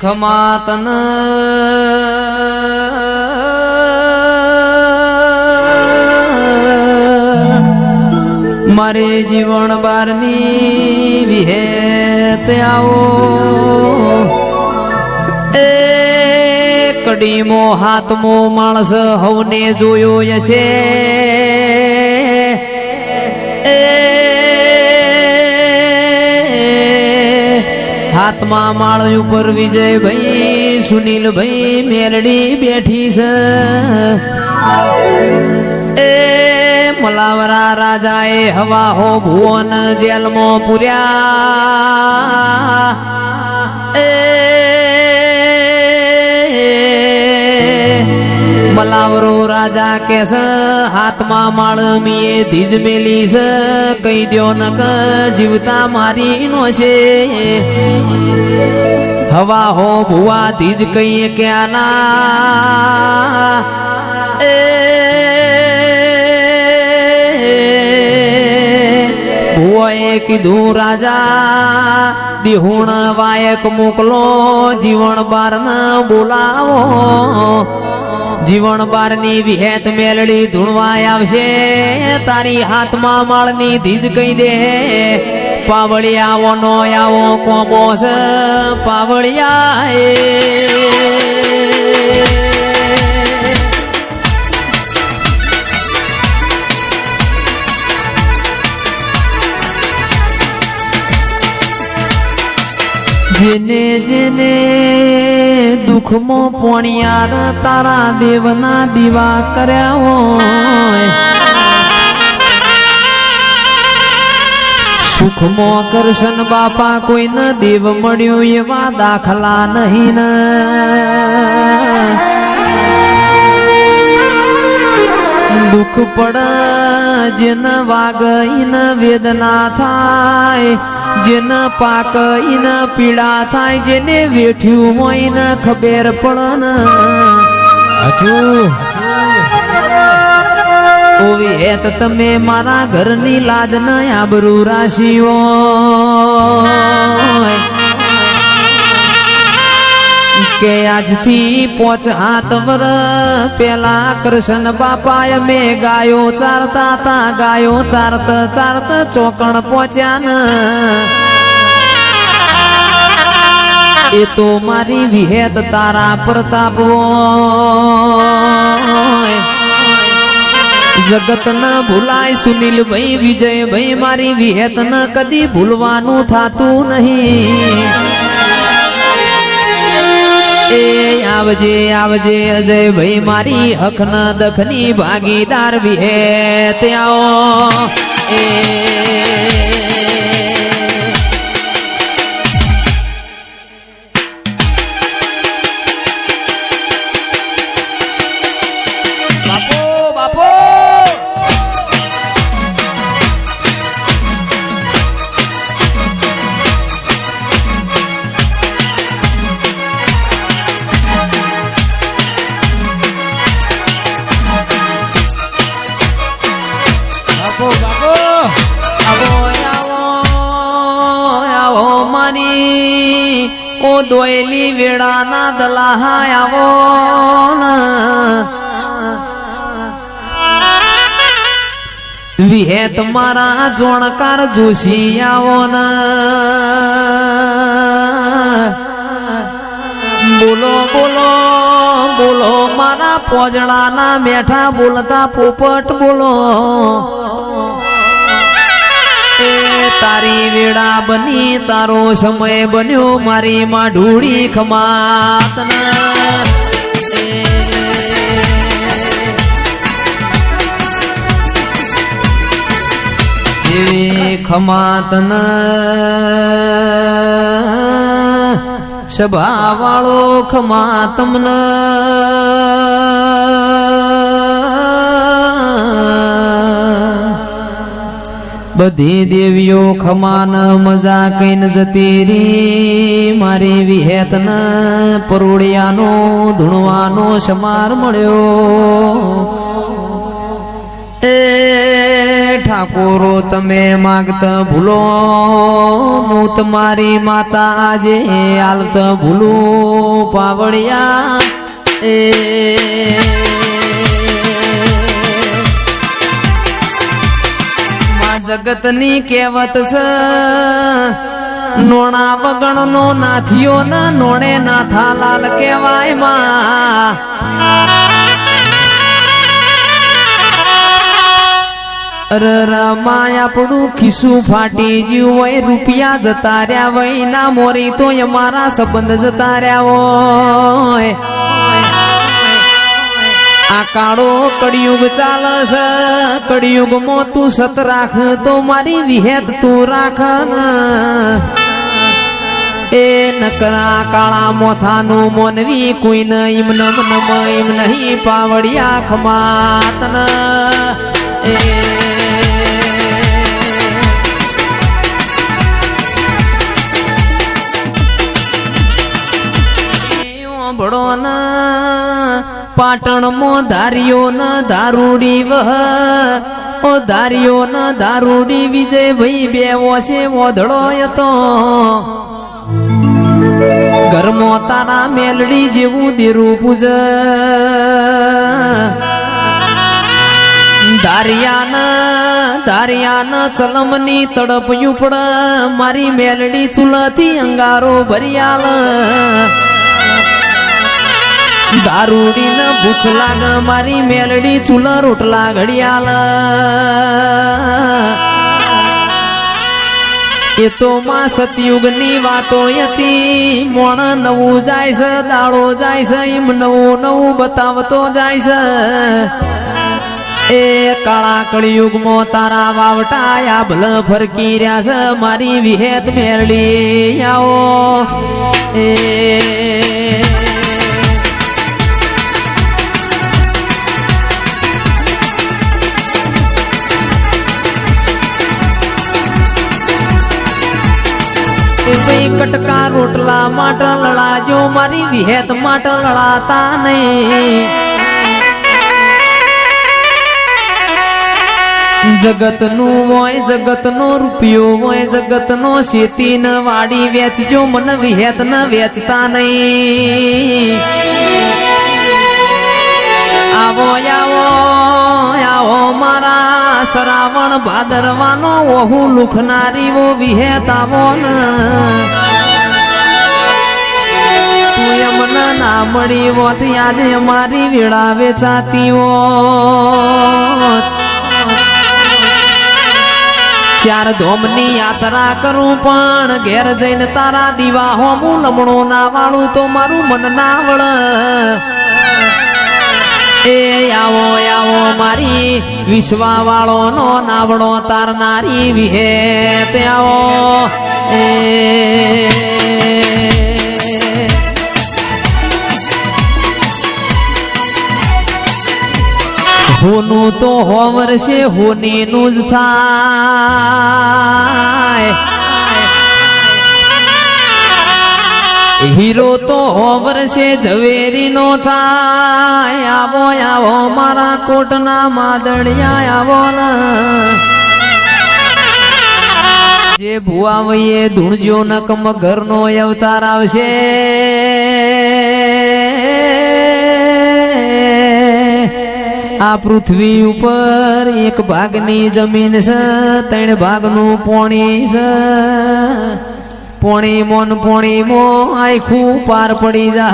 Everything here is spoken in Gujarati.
ખમાતન મારે જીવન બારની વિહેત આવો. એ કડીમો હાથમો માણસ હવને જોયો હશે. હાથમાં માળ ઉપર વિજયભાઈ, સુનિલભાઈ મેલડી બેઠી છે. એ મલાવરા રાજાએ હવા હો ભુવન જેલમાં પૂર્યા. એ મલાવરો રાજા કેસ હાથમાં માળ મીએ ધીજ મેલી છે કહી દ્યો નક જીવતા મારી નો છે. હવા હો ભુવા ધીજ કહીએ ક્યાંના? એ ભુવાએ કીધું, રાજા, દિહુણ વાયક મોકલો, જીવણ બાર બોલાવો. જીવણ બારની વિહેત મેલડી ધૂણવાય આવશે. તારી હાથમાં માળની ધીજ કહી દે. પાવળિયાઓ નો આવો કોમો છે પાવળિયા જેને જેને દુઃખમાં પોણિયાર તારા દેવના દીવા કર્યા હોય. સુખમાં કરશન બાપા કોઈને દેવ મળ્યું એવા દાખલા નહીં ને. દુઃખ પડ જેન વાગ ઈન વેદના થાય જેન પાક ઈન પીડા થાય જેને વેઠ્યું હોય ને ખબર પડન ઓવી હેત તમે મારા ઘરની લાજ ન આબરૂ રાશિઓ કે આજથી પોચ હાથ વર પેલા કૃષ્ણ બાપાય મે ગાયો ચારતા તા, ગાયો ચારત ચારત ચોકણ પહોંચ્યા ને એ તો મારી વિહેત તારા પ્રતાપ જગત ન ભૂલાય સુનિલ ભાઈ, વિજય ભાઈ, મારી વિહેત ન કદી ભૂલવાનું થાતું નહીં. એ આવજે આવજે અજય ભાઈ મારી હખન દખની ભાગીદાર વિહેત આવો મારી ઓ દોયલી વેળાના દલાહા આવો. વિહે તમારા જોણકાર જોશી આવો બોલો બોલો બોલો, મારા પોજડાના મેઠા બોલતા પોપટ બોલો. તારી વેળા બની તારો સમય બન્યો મારી માં ઢૂળી ખમાત ખમાતન સભા વાળો ખમાતમન. બધી દેવીઓ ખમાન મજા કઈન જતી રી મારી વિહેતન પરોડિયાનો ધૂણવાનો સમાર મળ્યો. એ ઠાકોરો, તમે માગત ભૂલો. હું તમારી માતા આજે હાલત ભૂલું. પાવડિયા એ માં જગતની કહેવત છે, નોણા વગણ નો નાથિયો ના નોણે નાથા લાલ કહેવાયમાં. અરે રમાય આપણું ખિસ્સું ફાટી ગયું હોય, રૂપિયા જતા રહ્યા હોય, ના મોરી તો અમારા સંબંધ જતા રહ્યા હોય. આ કાળો કળિયુગ ચાલે છે કળિયુગમાં તું સત રાખ, તો મારી વિહેત તું રાખ એ નકરા કાળા મોથાનું મોનવી કોઈ ન ઈમ નમ નમ, ઈમ નહીં પાવડિયા ખમાતન એ ભણો ન પાટણમાં ધાર્યો ન દારૂડી વહ. ઓ ધાર્યો ન દારૂડી વિજય ભાઈ બે છે ઓધડો હતો ઘરમાં તારા મેલડી જેવું દેરું પૂજ. ધારિયાન ધારિયાન ચલમની તડપ યુપડ મારી મેલડી ચૂલાથી અંગારો ભરિયાલ દારૂડી ન ભૂખ લાગ, મારી મેલડી ચૂલા રોટલા ઘડિયાલ એ તો માં સતયુગની વાતો હતી, મોણ નવું જાય છે, દાડો જાય છે, એમ નવું નવું બતાવતો જાય છે. એ કાળા કળિયુગમાં તારા વાવટાયા ભલ ફરકી રહ્યા છે, મારી વિહેત મેરડી આવો. એ કટકા રોટલા માટે લડાજો, મારી વિહેત માટે લડાતા નહીં. જગતનું હોય, જગતનો રૂપિયો હોય, જગતનો શેતી ન વાડી વેચજો, મન વિહેત ન વેચતા નહીં. આવો આવો આવો મારા શ્રાવણ ભાદરવાનો ઓહુ લુખનારી વો વિહેત આવો ને. મળી હોત, આજે મારી વેળા વેચાતી હોત. ચાર ધોમની યાત્રા કરું પણ ઘેર જઈને તારા દીવા હોમું લમણો ના વાળું તો મારું મન ના વળ. એ આવો આવો મારી વિશ્વા વાળો નો નાવડો તારનારી વિહે તે આવો. એ હોનું તો હો વર્ષે હોનીનું જ થાય. હીરો તો હો વર્ષે ઝવેરીનો થાય. આવો આવો, મારા કોટના માદળિયા, આવો ને. જે ભુવામયે ધૂણજો નકમ ઘરનો અવતાર આવશે. આ પૃથ્વી ઉપર એક ભાગની જમીન છે, ત્રણ ભાગનું પોણી છે. પોણી મોન પોણી મો આખું પાર પડી જા